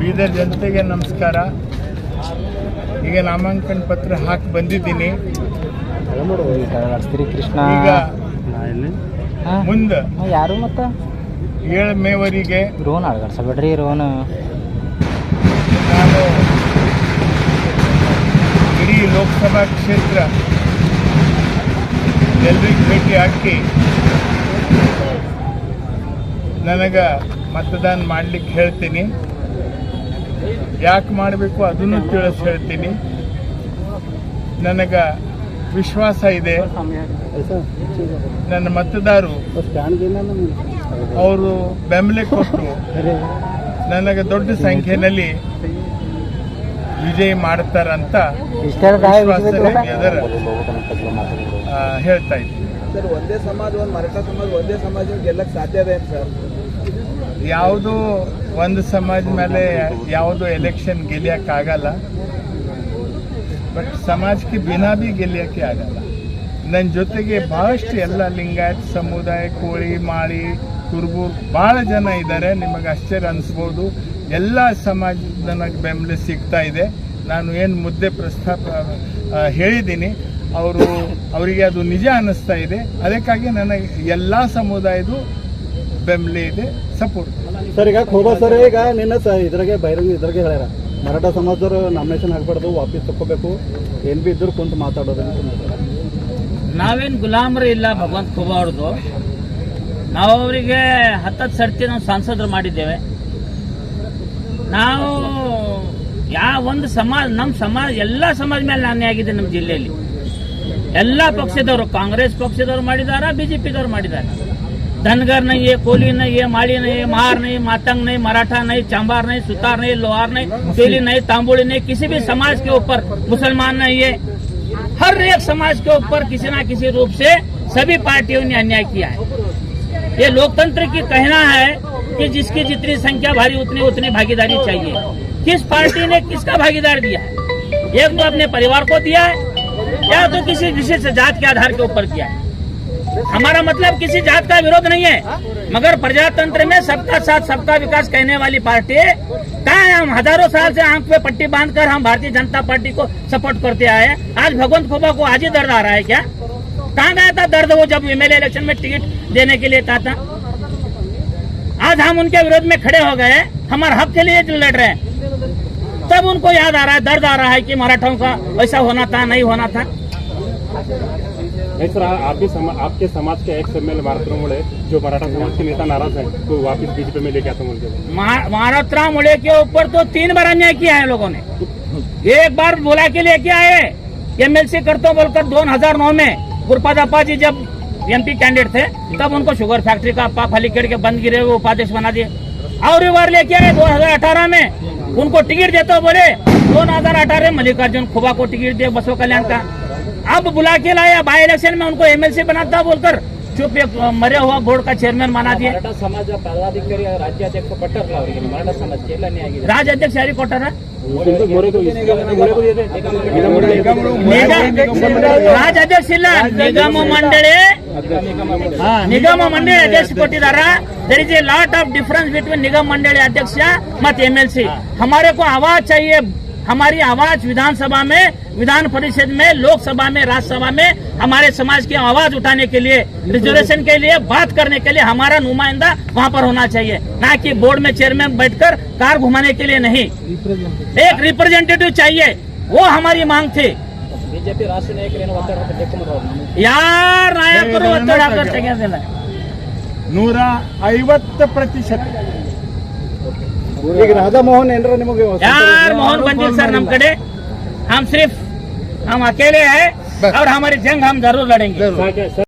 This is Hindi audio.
ಬೀದರ್ ಜನತೆಗೆ ನಮಸ್ಕಾರ. ಈಗ ನಾಮಾಂಕನ ಪತ್ರ ಹಾಕಿ ಬಂದಿದ್ದೀನಿ. ಶ್ರೀ ಕೃಷ್ಣ ಮುಂದೆ. ಯಾರು ಮತ್ತ? ಏಳು ಮೇವರಿಗೆ. Rhone ಅಳ್ಗಾಡ್ಸಬೇಡ್ರಿ Rhone. ನಾನು ಇಡೀ ಲೋಕಸಭಾ ಕ್ಷೇತ್ರ ಎಲ್ರಿಗೂ ಭೇಟಿ ಹಾಕಿ ನನಗೆ ಮತದಾನ ಮಾಡ್ಲಿಕ್ಕೆ ಹೇಳ್ತೀನಿ. ಯಾಕೆ ಮಾಡಬೇಕು ಅದನ್ನು ತಿಳಿಸ್ ಹೇಳ್ತೀನಿ. ನನಗೆ ವಿಶ್ವಾಸ ಇದೆ. ನನ್ನ ಮತದಾರರು ಅವರು ಬೆಂಬಲ ಕೊಟ್ಟು ನನಗೆ ದೊಡ್ಡ ಸಂಖ್ಯೆಯಲ್ಲಿ ವಿಜಯ ಮಾಡ್ತಾರಂತ ಹೇಳ್ತಾ ಇದ್ದೀನಿ. ಸರ್, ಒಂದೇ ಸಮಾಜ, ಒಂದು ಮರಾಠ ಸಮಾಜ, ಒಂದೇ ಸಮಾಜ ಗೆಲ್ಲಕ್ಕೆ ಸಾಧ್ಯ ಸರ್? ಯಾವುದೂ ಒಂದು ಸಮಾಜ ಮೇಲೆ ಯಾವುದು ಎಲೆಕ್ಷನ್ ಗೆಲ್ಲಿಯಕ್ಕಾಗಲ್ಲ ಬಟ್ ಸಮಾಜಕ್ಕೆ ಬಿನಾ ಬಿ ಗೆಲ್ಲಿಯಕ್ಕೆ ಆಗಲ್ಲ. ನನ್ನ ಜೊತೆಗೆ ಬಹಳಷ್ಟು ಎಲ್ಲ ಲಿಂಗಾಯತ್ ಸಮುದಾಯ, ಕೋಳಿ, ಮಾಳಿ ಕುರುಬೂರ್ ಭಾಳ ಜನ ಇದ್ದಾರೆ, ನಿಮಗೆ ಆಶ್ಚರ್ಯ ಅನಿಸ್ಬೋದು. ಎಲ್ಲ ಸಮಾಜ ನನಗೆ ಬೆಂಬಲ ಸಿಗ್ತಾ ಇದೆ. ನಾನು ಏನು ಮುದ್ದೆ ಪ್ರಸ್ತಾಪ ಹೇಳಿದ್ದೀನಿ. ಅವರು, ಅವರಿಗೆ ಅದು ನಿಜ ಅನ್ನಿಸ್ತಾ ಇದೆ. ಅದಕ್ಕಾಗಿ ನನಗೆ ಎಲ್ಲ ಸಮುದಾಯದ ಬೆಂಬಲ ಇದೆ ಸಪೋರ್ಟ್ ಸರ್ ಈಗ ಖೋಬಾ ಸರ್ ಈಗ ನಿನ್ನ ಇದ್ರಾಗೆ ಬಹಿರಂಗ ಇದ್ರಾಗೆ ಹೇಳ್ಯಾರ. ಮರಾಠ ಸಮಾಜದವರು ನಾಮಿನೇಷನ್ ಆಗ್ಬಾರ್ದು ವಾಪಸ್ ತಗೋಬೇಕು ಏನ್ ಬಿ ಇದ್ರು ಕುಂತು ಮಾತಾಡೋದು. ನಾವೇನು ಗುಲಾಮರು ಇಲ್ಲ ಭಗವಂತ ಖೋಬಾ ಅವ್ರದ್ದು ನಾವು ಅವರಿಗೆ ಹತ್ತತ್ತು ಸರ್ತಿ ನಾವು ಸಂಸದರು ಮಾಡಿದ್ದೇವೆ. ನಾವು ಯಾವ ಒಂದು ಸಮಾಜ ನಮ್ಮ ಸಮಾಜ ಎಲ್ಲ ಸಮಾಜ ಮೇಲೆ ನಾನೇ ಆಗಿದೆ ನಮ್ಮ ಜಿಲ್ಲೆಯಲ್ಲಿ. ಎಲ್ಲ ಪಕ್ಷದವರು ಕಾಂಗ್ರೆಸ್ ಪಕ್ಷದವರು ಮಾಡಿದಾರ ಬಿಜೆಪಿದವರು ಮಾಡಿದ್ದಾರೆ धनगर नहीं है कोली नहीं है माली नहीं है मार नहीं, मातंग नहीं, मराठा नहीं, चांबार नहीं, सुतार नहीं, लोहार नहीं तेली नहीं, तांबुली नहीं, किसी भी समाज के ऊपर, मुसलमान नहीं है। हर एक समाज के ऊपर किसी ना किसी रूप से सभी पार्टियों ने अन्याय किया है। ये लोकतंत्र की कहना है कि जिसकी जितनी संख्या भारी, उतनी उतनी भागीदारी चाहिए। किस पार्टी ने किसका भागीदार दिया एक तो अपने परिवार को दिया है, या तो किसी विशेष जात के आधार के ऊपर किया है। हमारा मतलब किसी जात का विरोध नहीं है। मगर प्रजातंत्र में सबका साथ, सबका विकास कहने वाली पार्टी कहा हम? हज़ारों साल से आँख पे पट्टी बांधकर हम भारतीय जनता पार्टी को सपोर्ट करते आए आज भगवंत खोबा को आज ही दर्द आ रहा है क्या? कहाँ गया था दर्द वो जब एमएलए इलेक्शन में टिकट देने के लिए कहा था? आज हम उनके विरोध में खड़े हो गए हमारे हक के लिए लड़ रहे हैं। तब उनको याद आ रहा है, दर्द आ रहा है कि मराठाओं का ऐसा होना था, नहीं होना था। सर आप भी समा, आपके समाज के एक्स एम एल मुळे जो मराठा समाज के नेता नाराज़ हैं तो वापस बीजेपी में लेके आता के मुड़े के ऊपर तो तीन बार अन्याय किया है लोगों ने। एक बार बुला के लेके आए एमएलसी करतो बोलकर 2009 में गुरपादापा जी जब एमपी कैंडिडेट थे तब उनको शुगर फैक्ट्री का पा फलीखेड़ के बंद गिरे हुए उपाध्यक्ष बना दिए। और एक बार लेके आए 2018 में उनको टिकट देते बोले 2018 में मल्लिकार्जुन खुबा को टिकट दिए बसो कल्याण का। अब बुला के लाया बाई इलेक्शन में उनको एमएलसी बनाता बोलकर चुप एक मरे हुआ बोर्ड का चेयरमैन बना दिए ಸಮಾಜ ಪದಾಧಿಕಾರಿ ರಾಜ್ಯಾಧ್ಯಕ್ಷ ಪಟ್ಟರ್ಲ ಅವರಿಗೆ ಮರಾಠ ಸಮಾಜಕ್ಕೆ ಎಲ್ಲ ನ್ಯಾಯ ಆಗಿದೆ ರಾಜ್ಯ ಅಧ್ಯಕ್ಷ ಯಾರಿಗೆ ಕೊಟ್ಟಾರ सिंधु मोरे को मोरे को ये थे निगम मंडल ರಾಜ್ಯ ಅಧ್ಯಕ್ಷ ಇಲ್ಲ ನಿಗಮ ಮಂಡಳಿ ನಿಗಮ ಮಂಡಳಿ ಅಧ್ಯಕ್ಷ ಕೊಟ್ಟಿದಾರ there is a lot of difference between निगम मंडली अध्यक्ष मत एमएलसी हमारे को आवाज चाहिए हमारी आवाज विधानसभा में विधान परिषद में लोकसभा में राज्यसभा में हमारे समाज की आवाज उठाने के लिए रिजर्वेशन के लिए बात करने के लिए हमारा नुमाइंदा वहाँ पर होना चाहिए ना कि बोर्ड में चेयरमैन बैठकर कार घुमाने के लिए नहीं एक रिप्रेजेंटेटिव चाहिए वो हमारी मांग थी ಬಿಜೆಪಿ ರಾಷ್ಟ್ರೀಯ ನಾಯಕರೇನು ಒತ್ತಡ ಹಾಕಬೇಕು ಯಾರ ನಾಯಕರು ಒತ್ತಡ ಹಾಕೋದು ತೆಗೆಯೋದಿಲ್ಲ ನೂರ ಐವತ್ತು ಪ್ರತಿಶತ ಈಗ ರಾಧಾ ಮೋಹನ್ ಏನ್ರ ನಿಮಗೆ यार मोहन बंदिल सर नम कड़े हम सिर्फ हम अकेले हैं और हमारी जंग हम जरूर लड़ेंगे।